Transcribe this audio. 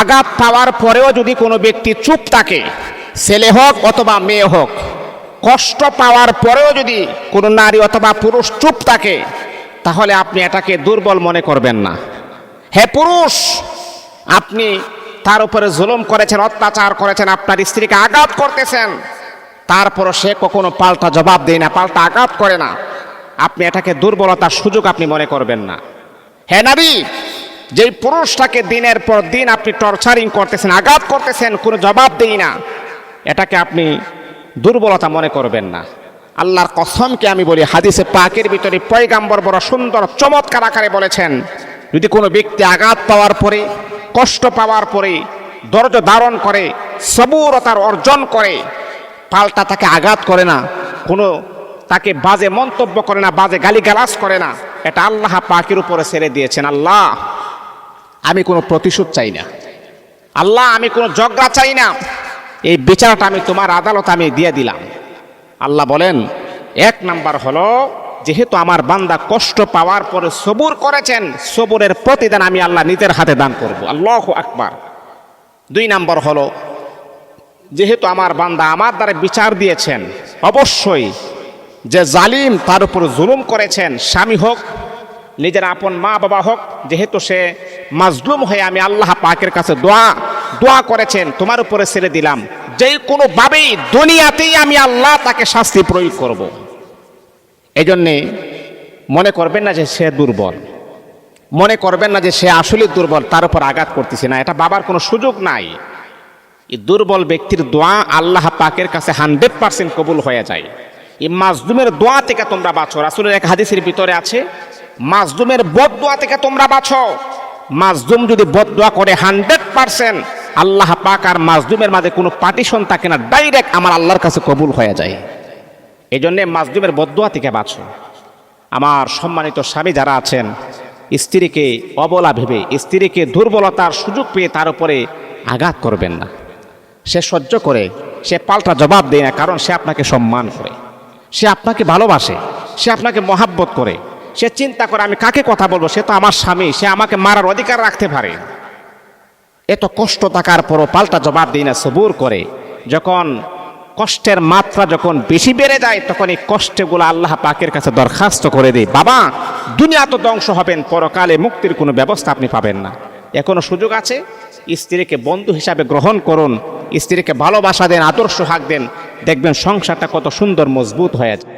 আঘাত পাওয়ার পরেও যদি কোনো ব্যক্তি চুপ থাকে, ছেলে হোক অথবা মেয়ে হোক, কষ্ট পাওয়ার পরেও যদি কোনো নারী অথবা পুরুষ চুপ থাকে, তাহলে আপনি এটাকে দুর্বল মনে করবেন না। হে পুরুষ, আপনি তার উপরে জুলুম করেছেন, অত্যাচার করেছেন, আপনার স্ত্রীকে আঘাত করতেছেন, তারপরও সে কখনো পাল্টা জবাব দেয় না, পাল্টা আঘাত করে না। আপনি এটাকে দুর্বলতার সুযোগ আপনি মনে করবেন না। হ্যাঁ নারী যেই পুরুষটাকে দিনের পর দিন আপনি টর্চারিং করতেছেন, আঘাত করতেছেন, কোনো জবাব দেই না, এটাকে আপনি দুর্বলতা মনে করবেন না। আল্লাহর কসমকে আমি বলি, হাদিসে পাকের ভিতরে পয়গাম্বর বড় সুন্দর, চমৎকার আকারে বলেছেন, যদি কোনো ব্যক্তি আঘাত পাওয়ার পরে, কষ্ট পাওয়ার পরে, ধৈর্য ধারণ করে, সবুরতার অর্জন করে, পাল্টা তাকে আঘাত করে না, কোনো তাকে বাজে মন্তব্য করে না, বাজে গালিগালাজ করে না, এটা আল্লাহ পাকের উপরে ছেড়ে দিয়েছেন। আল্লাহ আমি কোনো প্রতিশোধ চাই না। আল্লাহ, আমি কোনো ঝগড়া চাই না। এই বিচারটা আমি তোমার আদালত আমি দিয়ে দিলাম। আল্লাহ বলেন, এক নাম্বার হলো, যেহেতু আমার বান্দা কষ্ট পাওয়ার পরে সবুর করেছেন, সবুরের প্রতিদান আমি আল্লাহ নিজের হাতে দান করব। আল্লাহ আকবার। দুই নাম্বার হলো, যেহেতু আমার বান্দা আমার দ্বারা বিচার দিয়েছেন, অবশ্যই যে জালিম তার উপর জুলুম করেছেন, স্বামী হোক নিজের আপন মা বাবা হোক, যেহেতু সে মাজলুম হয়ে আমি আল্লাহ পাকের কাছে দোয়া দোয়া করেছেন, তোমার উপরে ছেড়ে দিলাম। যেই কোনোভাবেই দুনিয়াতেই আমি আল্লাহ তাকে শাস্তি প্রয়োগ করব। এই জন্যে মনে করবেন না যে সে দুর্বল। মনে করবেন না যে সে আসলে দুর্বল, তার উপর আঘাত করতেছে না। এটা বাবার কোনো সুযোগ নাই। এই দুর্বল ব্যক্তির দোয়া আল্লাহ পাকের কাছে হান্ড্রেড পার্সেন্ট কবুল হয়ে যায়। এই মাজদুমের দোয়া থেকে তোমরা বাঁচো। রাসুলের এক হাদিসের ভিতরে আছে মাজদুমের বদ দোয়া থেকে তোমরা বাঁচো। মাজদুম যদি বদ দোয়া করে হান্ড্রেড পার্সেন্ট, আল্লাহ পাক আর মাজদুমের মাঝে কোনো পার্টিশন থাকে না, ডাইরেক্ট আমার আল্লাহর কাছে কবুল হয়ে যায়। এই জন্যে মাজদুমের বদুয়া থেকে বাঁচো। আমার সম্মানিত স্বামী যারা আছেন, স্ত্রীকে অবলা ভেবে, স্ত্রীকে দুর্বলতার সুযোগ পেয়ে তার উপরে আঘাত করবেন না। সে সহ্য করে, সে পাল্টা জবাব দেয় না, কারণ সে আপনাকে সম্মান করে। সে আপনাকে ভালোবাসে, সে আপনাকে মহাব্বত করে। সে চিন্তা করে আমি কাকে কথা বলব? সে তো আমার স্বামী, সে আমাকে মারার অধিকার রাখতে পারে। এত কষ্ট থাকার পরও পাল্টা জবাব দিই না, সবুর করে। যখন কষ্টের মাত্রা যখন বেশি বেড়ে যায়, তখন এই কষ্টগুলো আল্লাহ পাকের কাছে দরখাস্ত করে দেয়। বাবা, দুনিয়া তো ধ্বংস হবেন পরকালে মুক্তির কোনো ব্যবস্থা আপনি পাবেন না। এখনও সুযোগ আছে? স্ত্রীকে বন্ধু হিসাবে গ্রহণ করুন। স্ত্রীকে ভালোবাসা দেন, আদর্শ হাক দেন। দেখবেন সংসারটা কত সুন্দর, মজবুত হয়ে যায়।